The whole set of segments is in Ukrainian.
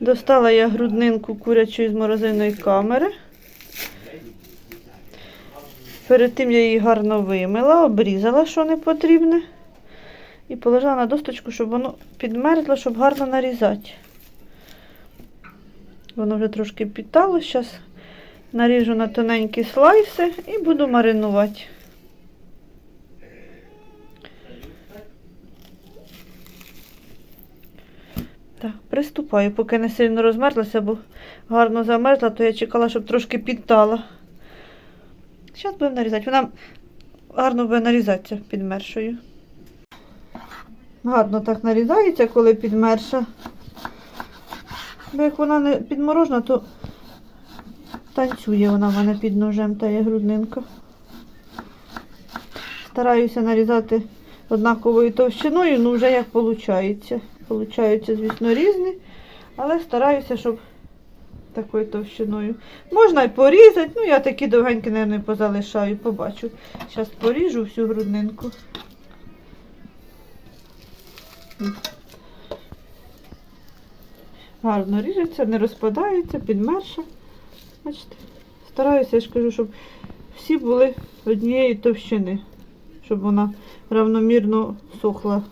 Достала я груднинку курячу з морозильної камери. Перед тим я її гарно вимила, обрізала, що не потрібне. І положила на досточку, щоб воно підмерзло, щоб гарно нарізати. Воно вже трошки підтало. Зараз наріжу на тоненькі слайси і буду маринувати. Так, приступаю, поки не сильно розмерзлася, бо гарно замерзла, то я чекала, щоб трошки підтала. Зараз будемо нарізати. Вона гарно буде нарізатися підмершою. Гарно так нарізається, коли підмерша. Бо як вона не підморожена, то танцює вона в мене під ножем та є груднинка. Стараюся нарізати однаковою товщиною, ну вже як виходить. Получаються, звісно, різні, але стараюся, щоб такою товщиною. Можна й порізати, ну я такі довгенькі, мабуть, позалишаю, побачу. Зараз поріжу всю груднинку. Гарно ріжеться, не розпадається, підмерша. Бачите, стараюся, я ж кажу, щоб всі були однієї товщини, щоб вона равномірно сохла.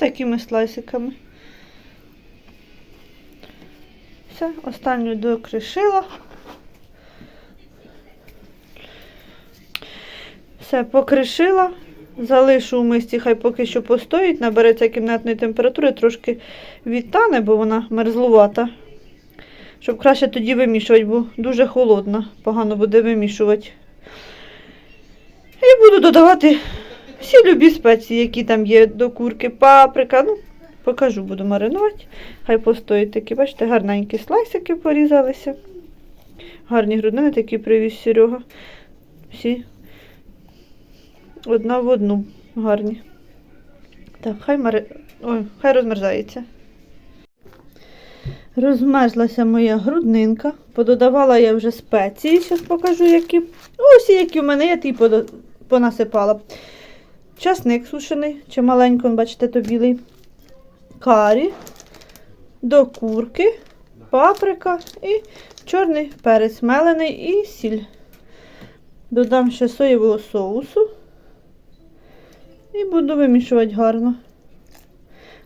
Такими слайсиками. Все, останню докришила. Все, покришила. Залишу у мисці, хай поки що постоїть, набереться кімнатної температури, трошки відтане, бо вона мерзлувата. Щоб краще тоді вимішувати, бо дуже холодна, погано буде вимішувати. І буду додавати всі любі спеції, які там є до курки, паприка. Ну, покажу, буду маринувати. Хай постоїть такі, бачите, гарненькі слайсики порізалися. Гарні грудини такі привіз Серега. Всі одна в одну гарні. Так, хай мари... Ой, хай розмерзається. Розмерзлася моя груднинка. Пододавала я вже спеції, зараз покажу, які. Ось які в мене є, ті понасипала. Часник сушений, чи маленько, бачите, то білий. Карі, до курки, паприка і чорний перець мелений і сіль. Додам ще соєвого соусу. І буду вимішувати гарно.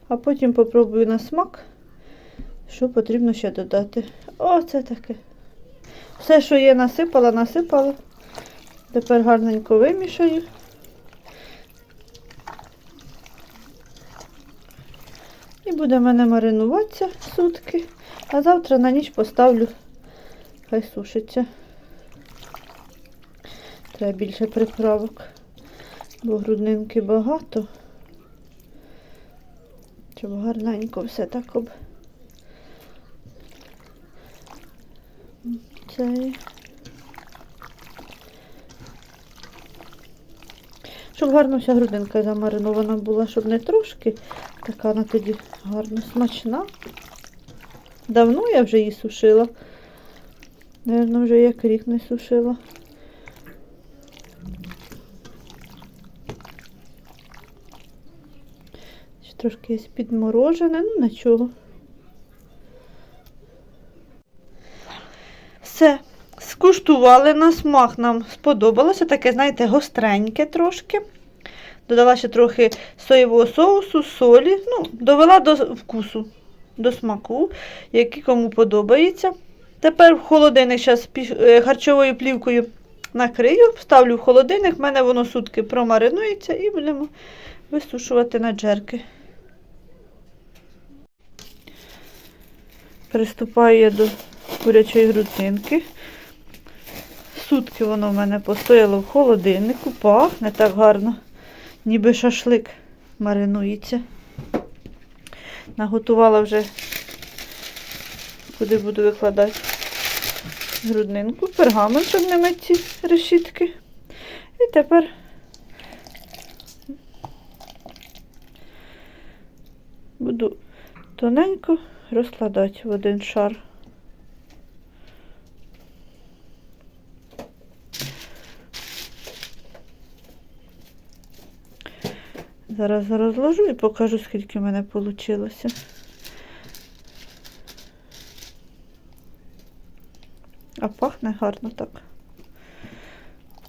А потім попробую на смак, що потрібно ще додати. Оце таке. Все, що є, насипала, насипала. Тепер гарненько вимішаю. І буде в мене маринуватися сутки. А завтра на ніч поставлю, хай сушиться. Треба більше приправок, бо груднинки багато. Щоб гарненько все так об. Цей. Щоб гарно вся грудинка замаринована була, щоб не трошки, така вона тоді гарно смачна. Давно я вже її сушила. Наверно, вже як рік не сушила. Трошки є підморожене, ну нічого. Все, скуштували на смак, нам сподобалося. Таке, знаєте, гостреньке трошки. Додала ще трохи соєвого соусу, солі. Ну, довела до вкусу, до смаку, який кому подобається. Тепер в холодильник зараз харчовою плівкою накрию, вставлю в холодильник, в мене воно сутки промаринується і будемо висушувати на джерки. Приступаю я до курячої грудинки. Сутки воно в мене постояло в холодильнику, пахне так гарно, ніби шашлик маринується. Наготувала вже, куди буду викладати груднинку, пергамент, щоб не мити ці решітки. І тепер буду тоненько розкладати в один шар. Зараз розложу і покажу, скільки в мене вийшло. А пахне гарно так.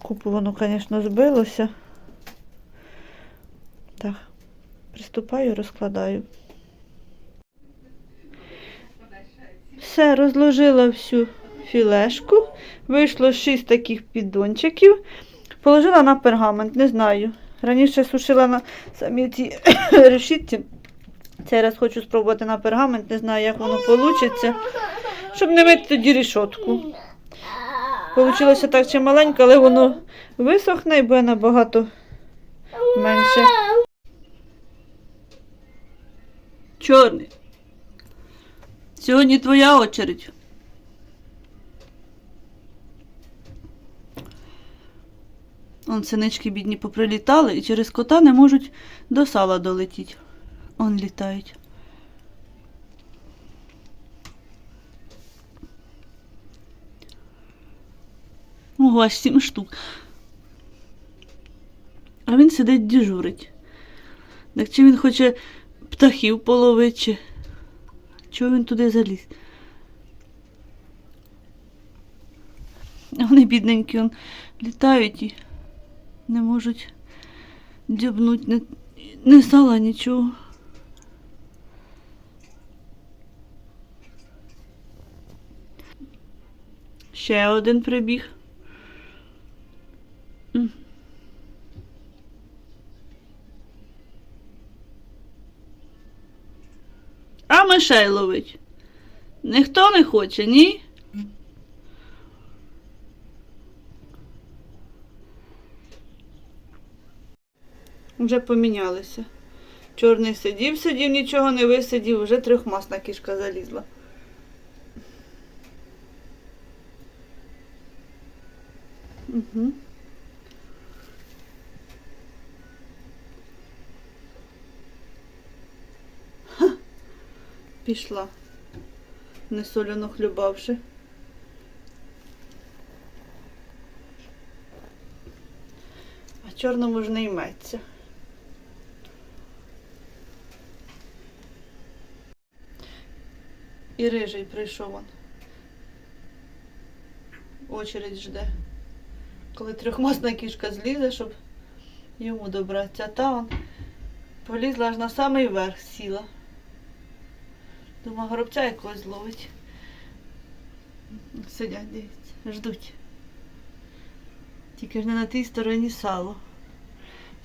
Купу воно, звісно, збилося. Так, приступаю, розкладаю. Все, розложила всю філешку. Вийшло 6 таких піддончиків. Положила на пергамент, не знаю. Раніше сушила на самі ці решітці. Цей раз хочу спробувати на пергамент, не знаю, як воно вийде. Щоб не мити тоді рішотку. Получилося так чи маленько, але воно висохне і буде набагато менше. Чорний. Сьогодні твоя очередь. Он синички бідні поприлітали і через кота не можуть до сала долетіти. Он літають. Ого, аж сім штук. А він сидить дежурить. Так чи він хоче птахів половити, чи чого він туди заліз? Вони бідненькі он, літають і не можуть дьобнуть не, не сала нічого. Ще один прибіг. А мишей ловить? Ніхто не хоче, ні? Вже помінялися. Чорний сидів, сидів, нічого не висидів, вже трьохмасна кішка залізла. Угу. Пішла, не соляно хлюбавши. А чорному ж не йметься. І рижий прийшов он. Очередь жде. Коли трьохмасна кішка злізе, щоб йому добратися. Та он полізла аж на самий верх сіла. Думаю, горобця якогось зловить. Сидять, дивіться, ждуть. Тільки ж не на тій стороні сало.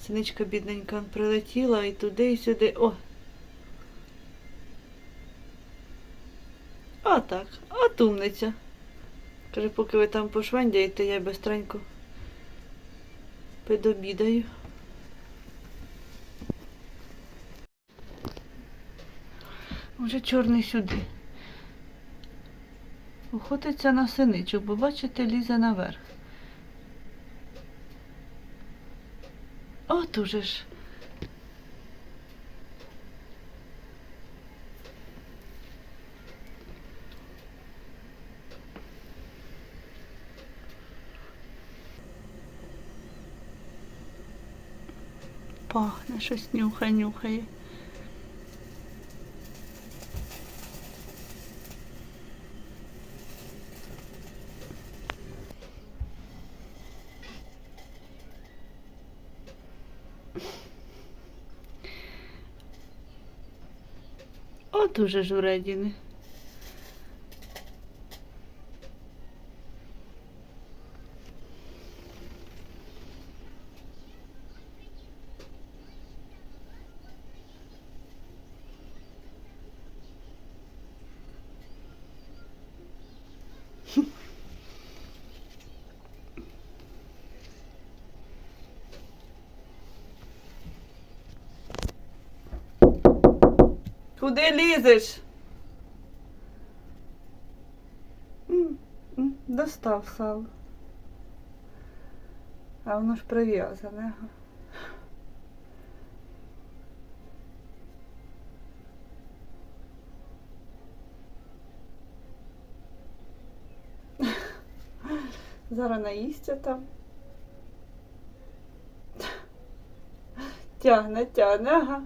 Синичка бідненька прилетіла і туди, і сюди. О! Так, от умниця. Каже, поки ви там пошвендяєте, я бистренько підобідаю. Вже чорний сюди. Охотиться на синичок, бо бачите, лізе наверх. От уже ж. Пахне, щось нюхає, нюхає. От уже журедіни. Куди лізеш? Достав сало. А воно ж прив'язане. Зараз наїсться там. Тягне, тягне, ага.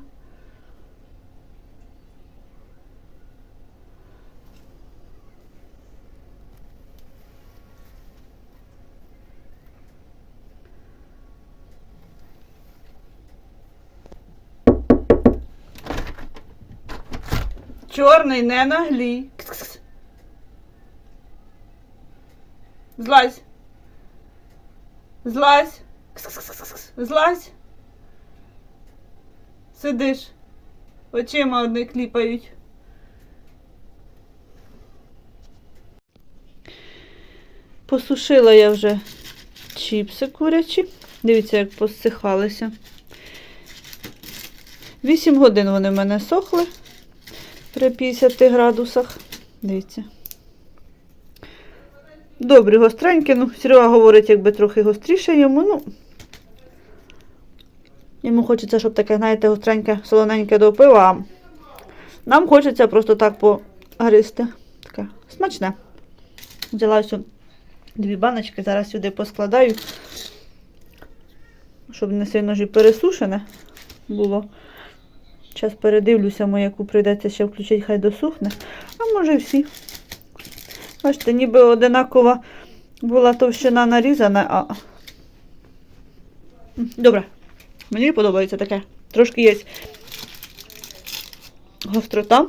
Чорний, не наглій. Злазь. Злазь. Злазь. Сидиш. Очима одне кліпають. Посушила я вже чіпси курячі. Дивіться, як посихалися. Вісім годин вони в мене сохли при 50 градусах. Дивіться. Добрі, гостренькі. Ну, Серега говорить, якби трохи гостріше йому. Ну, йому хочеться, щоб таке, знаєте, гостреньке, солоненьке до пива. а Нам хочеться просто так погристи. Таке смачне. Взяла ось дві баночки, зараз сюди поскладаю, щоб не сильно ж пересушене було. Зараз передивлюся, мо яку прийдеться ще включити, хай досухне. А може всі. Бачите, ніби одинакова була товщина нарізана, а. Добре. Мені подобається таке. Трошки є гострота.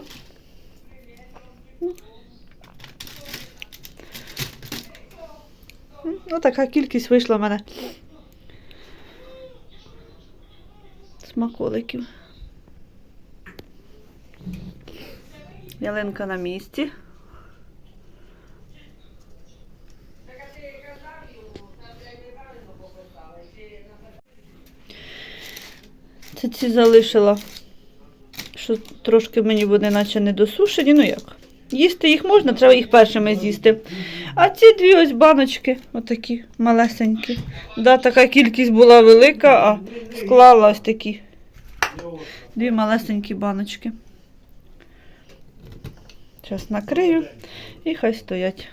Ну, така кількість вийшла в мене. Смаколиків. Ялинка на місці. Це ці залишила, що трошки мені вони наче не досушені. Ну як? Їсти їх можна, треба їх першими з'їсти. А ці дві ось баночки, отакі малесенькі. Да, така кількість була велика, а склала ось такі дві малесенькі баночки. Зараз накрию і хай стоять.